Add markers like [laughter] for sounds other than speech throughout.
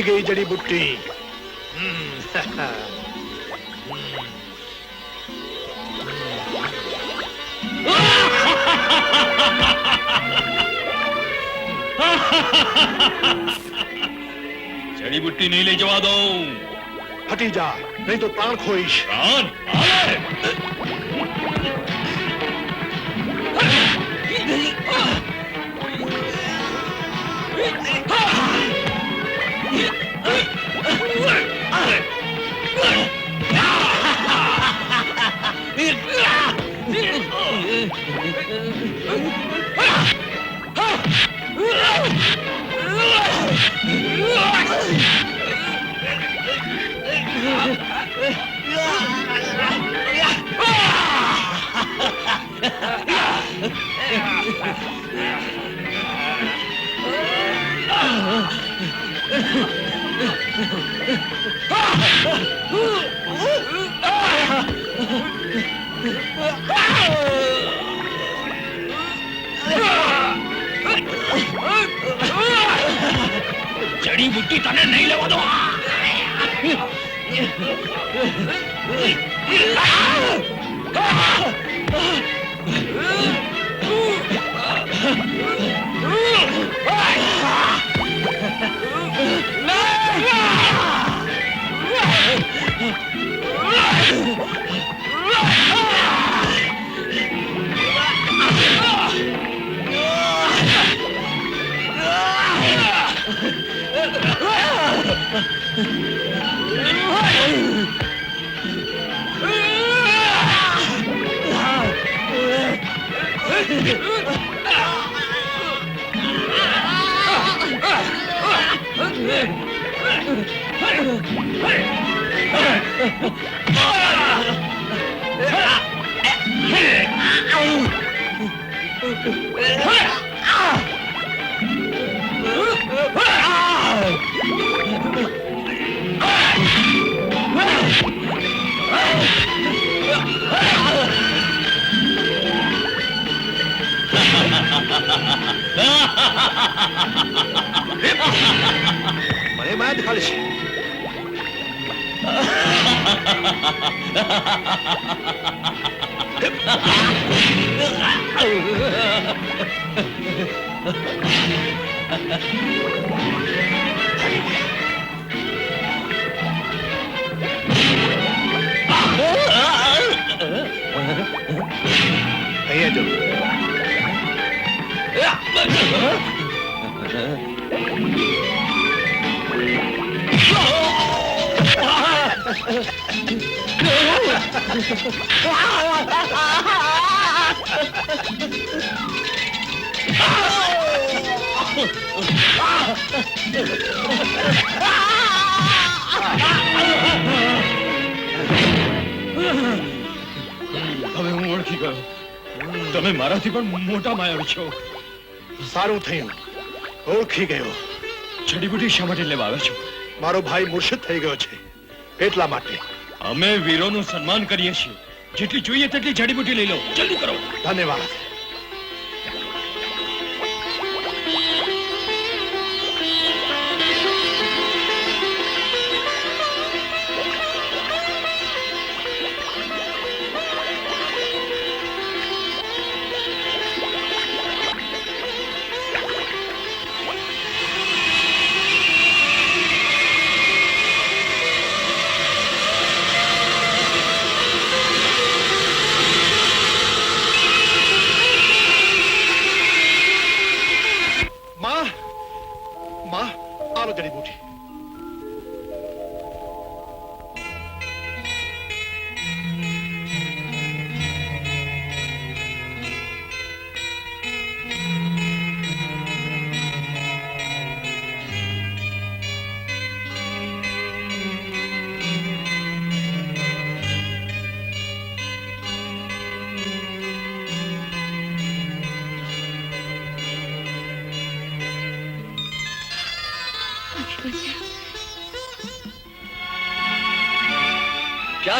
મળી ગઈ જડીબુટ્ટી હમ. જડીબુટ્ટી નહીં લઈ જવા દઉં હટી જા નહીં તો પ્રાણ ખોઈશ પ્રાણ હાલે બુટ્ટી તને નહીં લેવા દો Hey! મને માયા દેખાડે છે અહીંયા જો હવે હું ઓળખી ગયો. તમે મારાથી પણ મોટા માયા છો. સારું થયું. ઓળખી ગયો. જડીબુટ્ટી શા માટે લેવા આવ્યા છો? મારો ભાઈ મુર્શિદ થઈ ગયો છે. એટલા માટે. અમે વીરોનું સન્માન કરીએ છીએ. જેટલી જોઈએ તેટલી જડીબુટ્ટી લઈ લો. જલ્દી કરો. ધન્યવાદ.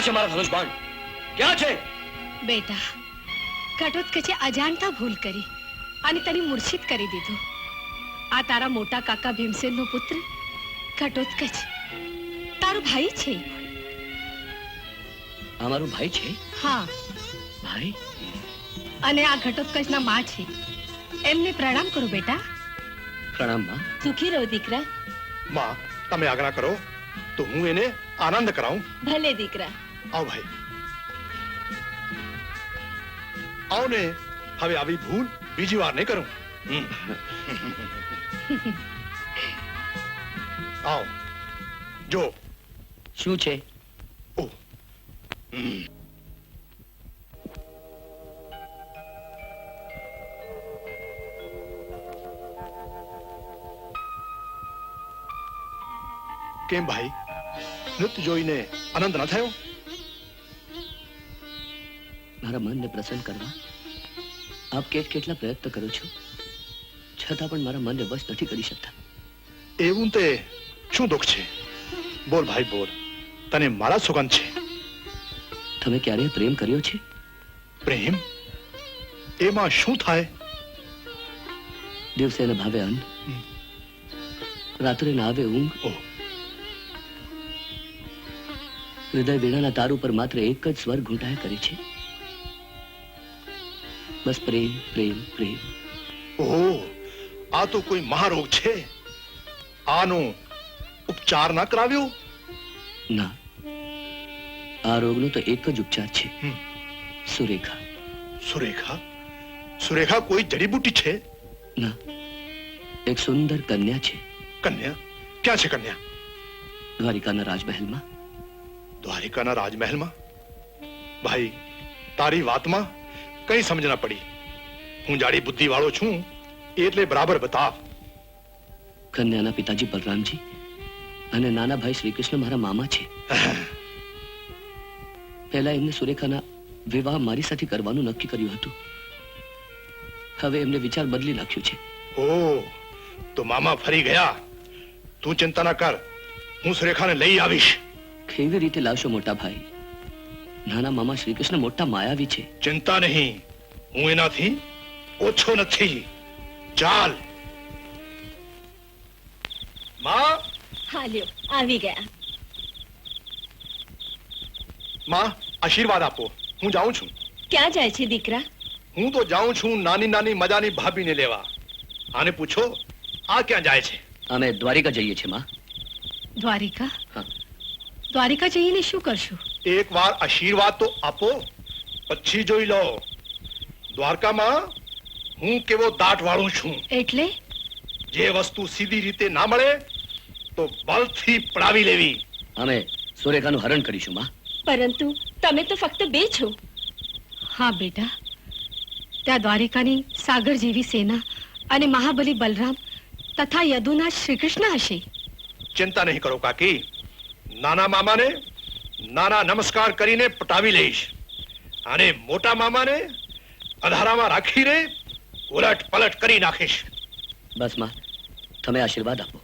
ક્યાં છે મારા ધનુષ ક્યાં છે? બેટા ઘટોત્કચે અજાણતા ભૂલ કરી અને તને મૂર્છિત કરી દીધું. આ તારા મોટા કાકા ભીમસેનનો પુત્ર ઘટોત્કચ તારો ભાઈ છે અમારો ભાઈ છે? હા. ભાઈ? અને આ ઘટોત્કચના માં છે. એમને પ્રણામ કરો બેટા. પ્રણામમાં. સુખી રહો દીકરા. માં તમે આજ્ઞા કરો તો હું એને આનંદ કરાવું. ભલે દીકરા. આવ ભાઈ. આવ ને. હવે આવી ભૂલ બીજી વાર નહીં કરું. આવ. જો. શું છે? ઓ. કેમ ભાઈ? નૃત્ય જોઈને આનંદ ન થયો? મારા મનને પ્રસન્ન કરવા? આપ કેટ કેટલા પ્રયત્ન કરો છો? છતાં પણ મારા મનને વશ નથી કરી શકતા. એવું તે શું દુઃખ છે? બોલ ભાઈ બોલ. તને મારા સુગંધ છે? તમે ક્યારે પ્રેમ કર્યો છે? પ્રેમ? એમાં શું થાય? દિવસે ને ભાવે અન્ન. રાત્રે ના આવે ઊંઘ હૃદય વીણાના તાર ઉપર માત્ર એક જ સ્વર ઘૂંટાયા કરે છે. બસ પ્રેમ પ્રેમ પ્રેમ. ઓહો આ તો કોઈ મહારોગ છે? આનો ઉપચાર ના કરાવ્યો? ના. આ રોગનો તો એક જ ઉપચાર છે. સુરેખા. સુરેખા? સુરેખા કોઈ જડીબુટી છે? ના. એક સુંદર કન્યા છે. કન્યા? ક્યાં છે કન્યા? દ્વારિકાના રાજમહેલમાં. દ્વારિકાના રાજમહેલમાં? ભાઈ તારી વાતમાં કઈ સમજ ના પડી. હું જાડી બુદ્ધિ વાળો છું એટલે બરાબર બતાવ. કન્યાના પિતાજી બલરામજી અને નાના ભાઈ શ્રી કૃષ્ણ મારા મામા છે. પહેલા એમને સુરેખાના વિવાહ મારી સાથે કરવાનું નક્કી કર્યું હતું. હવે એમને વિચાર બદલી નાખ્યો છે. ઓ તો મામા ફરી ગયા. તું ચિંતા ના કર. હું સુરેખાને લઈ આવીશ. કેવી રીતે લાવશો મોટા ભાઈ? નાના મામા શ્રી કૃષ્ણ મોટા માયાવી છે. ચિંતા નહીં. હું એનાથી ઓછો નથી. ચાલ. માં? હાલ્યો આવી ગયા. માં આશીર્વાદ આપો. હું જાઉં છું. ક્યાં જાય છે દીકરા? હું તો જાઉં છું નાની નાની મજાની ભાભીને લેવા. આને પૂછો આ ક્યાં જાય છે? અમે દ્વારિકા જઈએ છીએ માં. દ્વારિકા? હા. દ્વારિકા જઈને શું કરશું? એક વાર આશીર્વાદ તો આપો પછી જોઈ લો. દ્વારકામાં હું કેવો દાટ વાળું છું. એટલે? જે વસ્તુ સીધી રીતે ના મળે તો બળથી પડાવી લેવી. અમે સુરેખાનું હરણ કરીશું માં. પરંતુ તમે તો ફક્ત બે છો. હા બેટા. ત્યાં દ્વારિકાની સાગર જેવી સેના અને મહાબલી બલરામ તથા યદુના શ્રી કૃષ્ણ હશે. ચિંતા નહીં કરો કાકી. નાના મામાને નાના નમસ્કાર કરીને પટાવી લઈશ. અને મોટા મામાને અધારામાં રાખીને ઉલટ પલટ કરી નાખીશ. બસમાં તમે આશીર્વાદ આપો.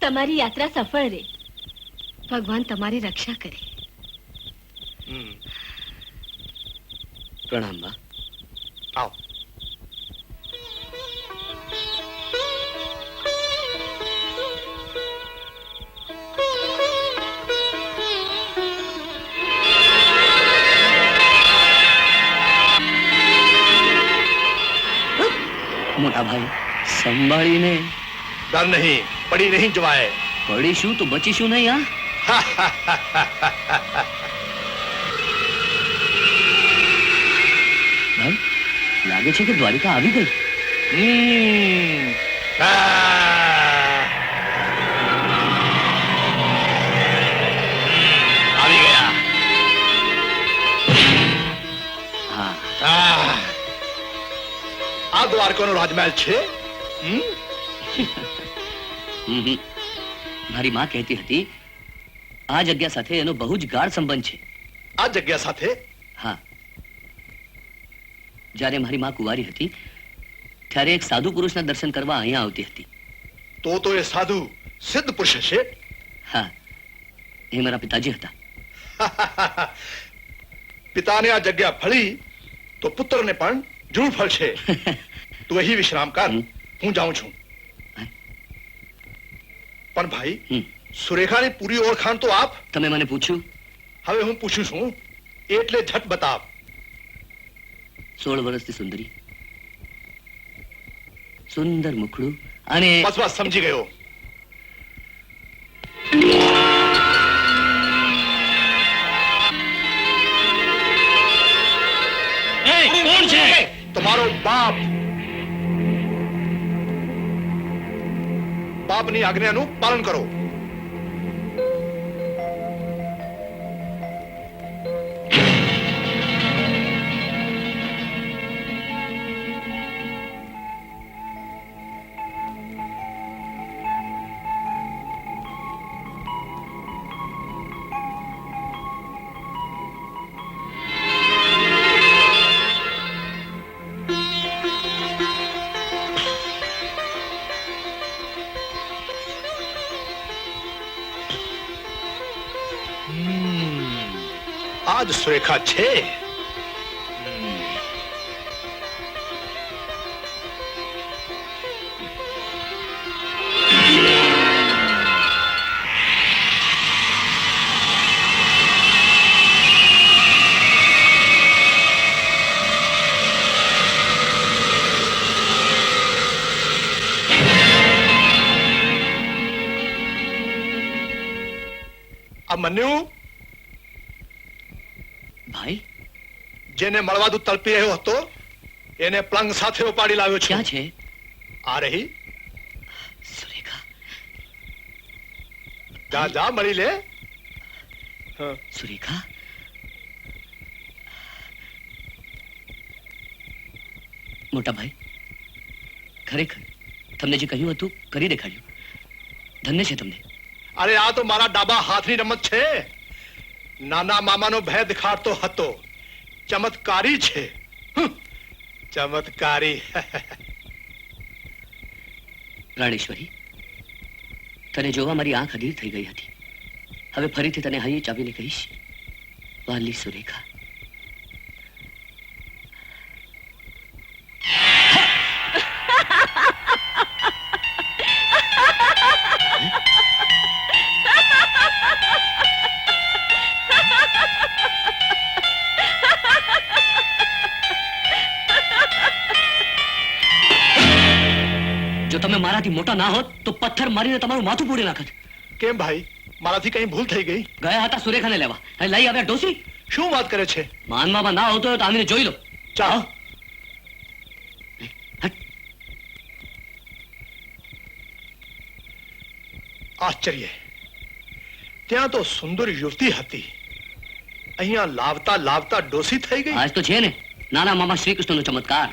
તમારી યાત્રા સફળ રહે. ભગવાન તમારી રક્ષા કરે. હમ, પ્રણામમાં. મોટા ભાઈ સંભાળીને. ડર નહીં પડી નહીં જવાય. પડીશું તો બચીશું નહીં હા? ભાઈ લાગે છે કે દ્વારિકા આવી ગઈ? હમ, દ્વારકાનો રાજમહેલ છે. મારી માં કહેતી હતી આ જગ્યા સાથે એનો બહુ જ ગાઢ સંબંધ છે આ જગ્યા સાથે હા જ્યારે મારી માં કુંવારી હતી ત્યારે એક સાધુ પુરુષના દર્શન કરવા અહીંયા આવતી હતી તો તો એ સાધુ સિદ્ધ પુરુષ છે હા એ મારા પિતાજી હતા। [laughs] પિતાને આ જગ્યા ફળી તો પુત્રને પણ જરૂર ફળશે [laughs] તું અહીં વિશ્રામ કર. હું જાઉં છું. પણ ભાઈ સુરેખાની પૂરી ઓળખાણ તો આપ. તમે મને પૂછ્યું? હવે હું પૂછું છું. એટલે ઝટ બતાવ. સોળ વર્ષથી સુંદરી. સુંદર મુખડું અને બસ બસ સમજી ગયો. એ છે? તમારો બાપ. બાપની આજ્ઞાનું પાલન કરો. આજ સુરેખા છે? આ મન્યુ ભાઈ જેને મળવા તું તડપી રહ્યો હતો એને પલંગ સાથે ઉપાડી લાવ્યો ક્યાં છે? આ રહી. સુરેખા. જા જા મળી લે. સુરેખા. મોટા ભાઈ ખરેખર તમને જે કહ્યું હતું કરી દેખાડ્યું. ધન્ય છે તમને. અરે આ તો મારા ડાબા હાથની રમત છે. નાના મામાનો ભય દેખાડતો હતો. ચમત્કારી છે. ચમત્કારી. રાણેશ્વરી, તને જોવા મારી આંખ અધીર થઈ ગઈ હતી. હવે ફરીથી તને હૈયે ચાવીને કહીશ, વાલી સુરેખા. મારાથી મોટા ના હોત તો પથ્થર મારીને તમારું માથું પૂરી નાખત. કેમ ભાઈ? મારાથી કઈ ભૂલ થઈ ગઈ? ગયા હતા સુરેખાને લેવા. અને લઈ આવ્યા ડોસી? શું વાત કરે છે? માનમાં ના આવતો હોય તો આવીને જોઈ લો. ચાલ આશ્ચર્ય. ત્યાં તો સુંદર યુવતી હતી. અહીંયા લાવતા લાવતા ડોસી થઈ ગઈ? આજ તો છે ને. નાના મામા શ્રી કૃષ્ણનો ચમત્કાર.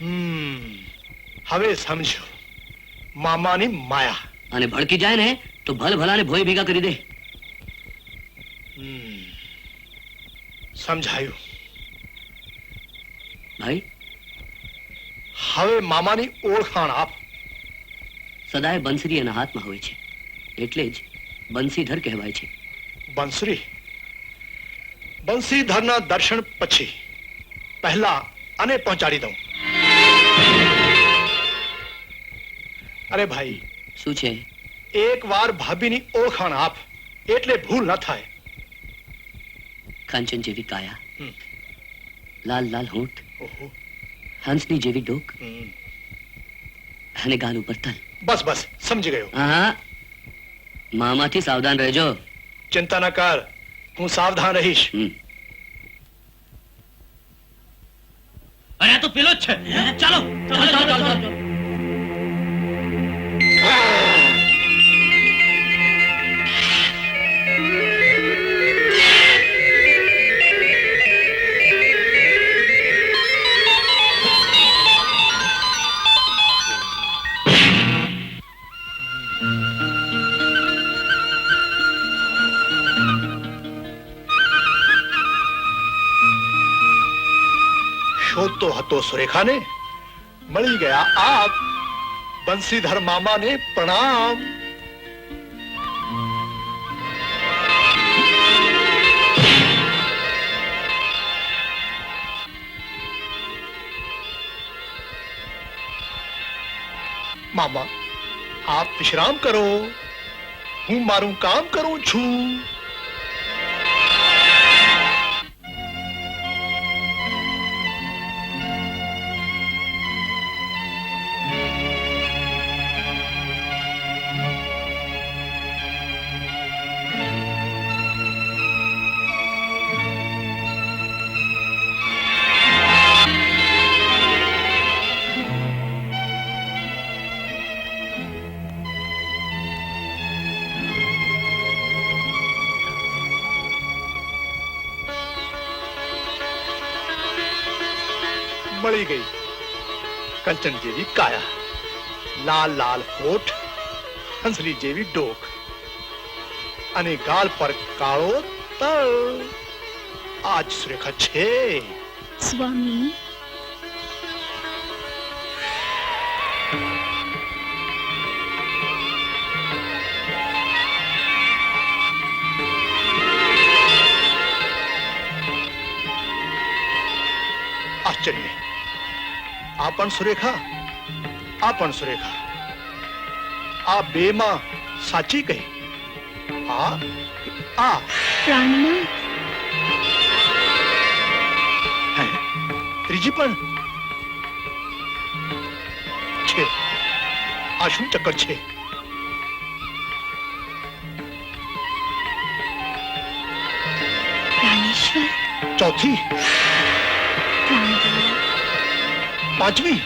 હમ. હવે સમજો. મામાની માયા. અને ભડકી જાય ને તો ભલ ભલાને ભોય ભેગા કરી દે. સમજાયું. ભાઈ? હવે મામાની ઓળખાણ આપ. સદાય બંસરી એના હાથમાં હોય છે. એટલે જ બંસીધર કહેવાય છે. બંસરી? બંસીધરના દર્શન પછી પહેલા આને પહોંચાડી દઉં. અરે ભાઈ શું છે? એક વાર ભાભીની ઓળખાણ આપ એટલે ભૂલ ન થાય. કાંચન જેવી કાયા. લાલ લાલ હોઠ. હંસની જેવી ડોક. અને ગાલ ઉપર તલ. બસ બસ સમજી ગયો. હા મામાથી સાવધાન રહેજો. ચિંતા ન કર હું સાવધાન રહીશ. અરે આ તો પેલો જ છે. ચાલો ચાલો ચાલો ચાલો. શોધતો હતો સુરેખાને મળી ગયા આપ બંસીધર મામાને પ્રણામ મામા આપ વિશ્રામ કરો હું મારું કામ કરું છું કંચન જેવી કાયા લાલ લાલ હોઠ હંસલી જેવી ડોક અને ગાલ પર કાળો તળ આજ સુરેખા છે સ્વામી આશ્ચર્ય આ પણ સુરેખા? આ પણ સુરેખા. આ બે માં સાચી કહી. આ. આ ત્રીજી પણ છે. આ શું ચક્કર છે? ચોથી. પાંચમી?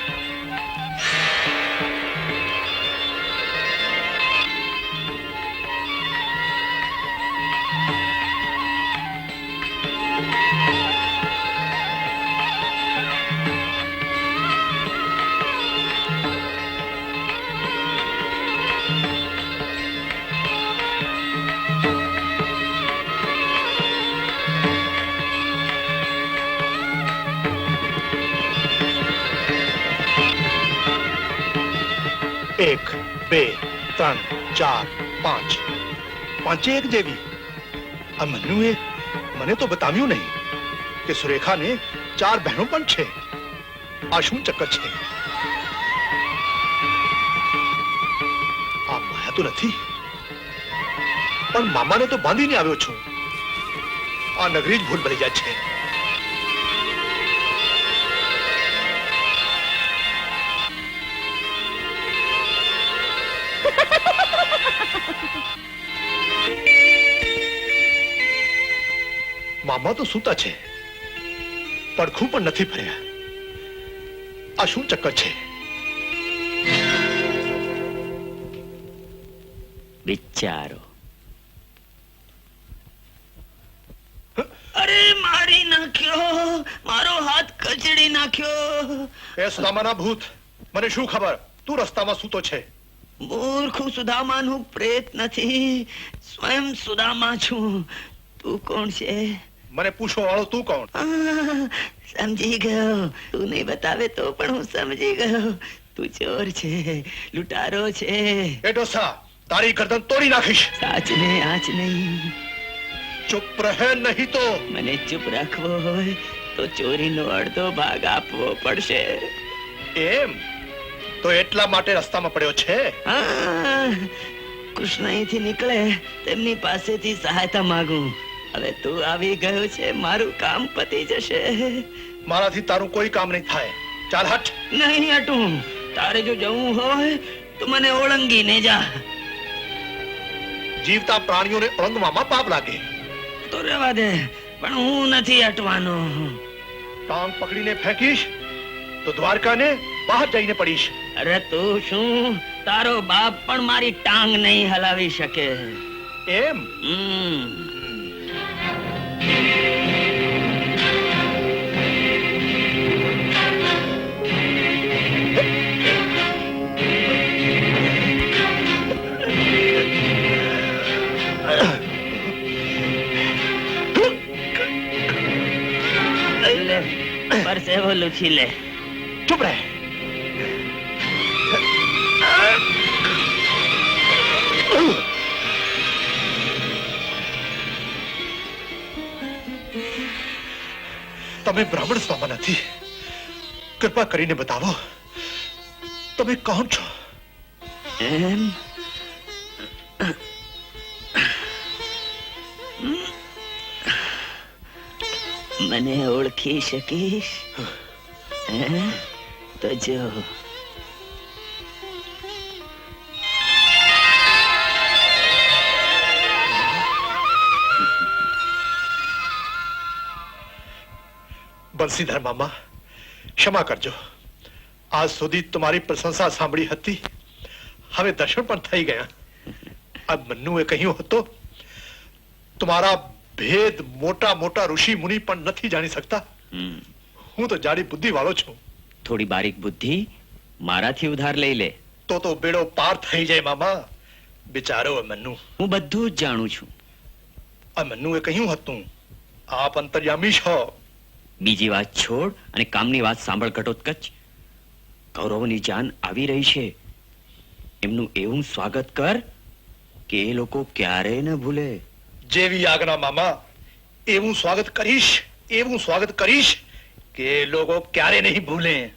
એક, બે, ત્રણ, ચાર, પાંચ. પાંચે એક જેવી. આ મન્નુએ મને તો બતાવ્યું નહીં કે સુરેખાને ચાર બહેનો પણ છે. આ શું ચક્કર છે? આ માયા તો નથી. પણ મામાને તો બાંધીને આવ્યો છું. આ નગરી જ ભૂલ બની જાય છે. મામા તો સૂતા છે. પડખું પણ નથી ફર્યા આ શું ચક્કર છે? વિચારો. અરે મારી નાખ્યો. મારો હાથ કચડી નાખ્યો. એ સુદામાના ભૂત. મને શું ખબર? તું રસ્તામાં સૂતો છે. મૂર્ખું સુદામાનું પ્રેત નથી. સ્વયં સુદામા છું. તું કોણ છે? મને પૂછો વાળો તું કોણ? સમજી ગયો. તું નહીં બતાવે તો પણ હું સમજી ગયો. તું ચોર છે લૂંટારો છે. એ ડોસા તારી ગરદન તોડી નાખીશ. આજ ને આજ નહીં. ચૂપ રહે નહીં તો? મને ચૂપ રાખવો હોય તો ચોરીનો અડધો ભાગ આપવો પડશે. એમ? તો એટલા માટે રસ્તામાં પડ્યો છે? કૃષ્ણ અહીંથી નીકળે તેમની પાસેથી સહાયતા માંગુ. હવે તું આવી ગયો છે મારું કામ પતી જશે. મારાથી તારું કોઈ કામ નહીં થાય. ચાલ હટ. નહીં હટું. તારે જો જવું હોય તો મને ઓળંગીને જા. જીવતા પ્રાણીઓને ઓળંગવામાં પાપ લાગે. તો રહેવા દે પણ હું નથી હટવાનો. ટાંગ પકડીને ફેંકીશ તો દ્વારકાને બહાર જઈને પડીશ. અરે તું શું? તારો બાપ પણ મારી ટાંગ નહીં હલાવી શકે. એમ? હમ. Marcelo Luchile. ¡Chubre! તમે બ્રાહ્મણ સ્વામા નથી. કૃપા કરીને બતાવો, તમે કોણ છો? એમ? મને ઓળખી શકીશ? તો જો. બંસીધર મામા ક્ષમા કરજો. આજ સુધી તમારી પ્રશંસા સાંભળી હતી. હવે દર્શન પણ થઈ ગયા. આ મન્નુએ કહ્યું હતું તમારા ભેદ મોટા મોટા ઋષિ મુનિ પણ નથી જાણી શકતા. હું તો જાડી બુદ્ધિ વાળો છું. થોડી બારીક બુદ્ધિ મારાથી ઉધાર લઈ લે. તો તો બેડો પાર થઈ જાય મામા. બિચારો મન્નુ. હું બધું જ જાણું છું. આ મન્નુએ કહ્યું હતું આપ અંતર્યામી છો. બીજી વાત છોડ અને કામની વાત સાંભળ ઘટોત્કચ કૌરવોની જાન આવી રહી છે. એમનું એવું સ્વાગત કર કે એ લોકો ક્યારેય ન ભૂલે. જેવી આજ્ઞા મામા, એવું સ્વાગત કરીશ, એવું સ્વાગત કરીશ કે લોકો ક્યારે નહીં ભૂલે.